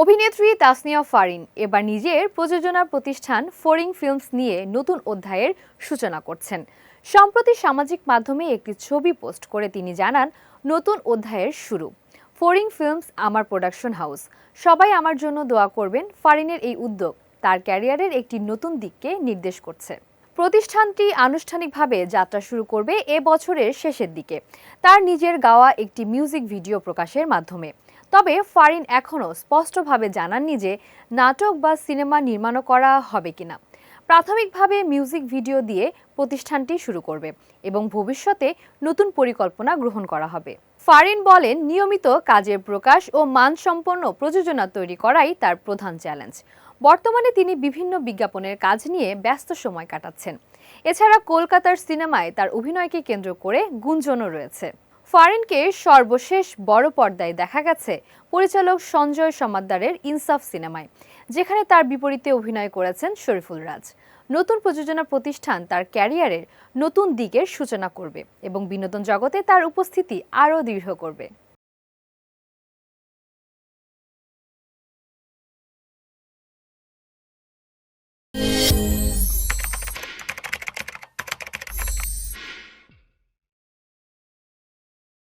অভিনেত্রী তাসনিয়া ফারিন এবার নিজের প্রযোজনা প্রতিষ্ঠান ফোরিং ফিল্মস নিয়ে নতুন অধ্যায়ের সূচনা করছেন। সম্প্রতি সামাজিক মাধ্যমে একটি ছবি পোস্ট করে তিনি জানান, নতুন অধ্যায়ের শুরু। ফোরিং ফিল্মস আমার প্রোডাকশন হাউস। সবাই আমার জন্য দোয়া করবেন। ফারিনের এই উদ্যোগ তার ক্যারিয়ারের একটি নতুন দিককে নির্দেশ করছে। প্রতিষ্ঠানটি আনুষ্ঠানিকভাবে যাত্রা শুরু করবে এ বছরের শেষের দিকে। তার নিজের গাওয়া একটি মিউজিক ভিডিও প্রকাশের মাধ্যমে। তবে ফারিন এখনও স্পষ্টভাবে জানাননি যে নাটক বা সিনেমা নির্মাণ করা হবে কিনা। প্রাথমিকভাবে মিউজিক ভিডিও দিয়ে প্রতিষ্ঠানটি শুরু করবে এবং ভবিষ্যতে নতুন পরিকল্পনা গ্রহণ করা হবে। ফারিন বলেন, নিয়মিত কাজের প্রকাশ ও মানসম্পন্ন প্রযোজনা তৈরি করাই তার প্রধান চ্যালেঞ্জ। বর্তমানে তিনি বিভিন্ন বিজ্ঞাপনের কাজ নিয়ে ব্যস্ত সময় কাটাচ্ছেন। এছাড়া কলকাতার সিনেমায় তার অভিনয়কে কেন্দ্র করে গুঞ্জনও রয়েছে। ফারিনকে সর্বশেষ বড় পর্দায় দেখা গেছে পরিচালক সঞ্জয় সমাদ্দারের ইনসাফ সিনেমায়, যেখানে তার বিপরীতে অভিনয় করেছেন শরীফুল রাজ। নতুন প্রযোজনা প্রতিষ্ঠান তার ক্যারিয়ারের নতুন দিকের সূচনা করবে এবং বিনোদন জগতে তার উপস্থিতি আরও দৃঢ় করবে।